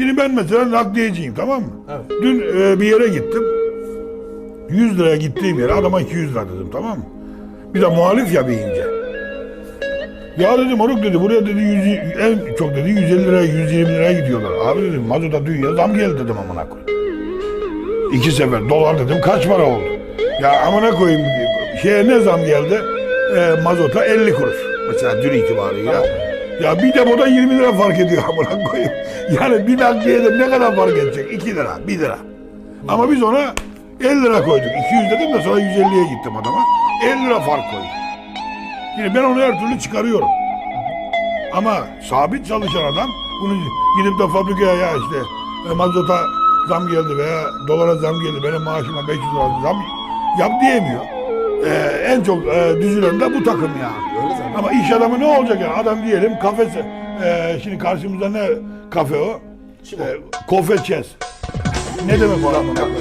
Şimdi ben mesela nakliyeciyim tamam mı? Evet. Dün e, bir yere gittim. 100 liraya gittiğim yere adama 200 lira dedim tamam mı? Bir de muhalif ya beyince. Ya dedim oruk dedi buraya dedi 100, en çok dedi 150 liraya 120 liraya gidiyorlar. Abi dedim mazota dünya zam geldi dedim amına koyayım. İki sefer dolar dedim kaç para oldu? Ya amına koyayım şeye ne zam geldi? E, mazota 50 kuruş. Mesela dün itibariyle. Ya bir depoda 20 lira fark ediyor amına koyayım. Yani bir nakliyede ne kadar fark edecek? 2 lira, 1 lira. Ama biz ona 50 lira koyduk. 200 dedim de sonra 150'ye gittim adama. 50 lira fark koyduk. Şimdi ben onu her türlü çıkarıyorum. Ama sabit çalışan adam bunu gidip de fabrikaya ya işte e, mazota zam geldi veya dolara zam geldi benim maaşıma 500 lira zam yap diyemiyor. E, en çok e, düzülen de bu takım ya. Ama iş adamı ne olacak ya? Adam diyelim kafesi. E, şimdi karşımızda ne kafe o? Şimdi E, Kofe Chess. Ne demek o amına koyayım?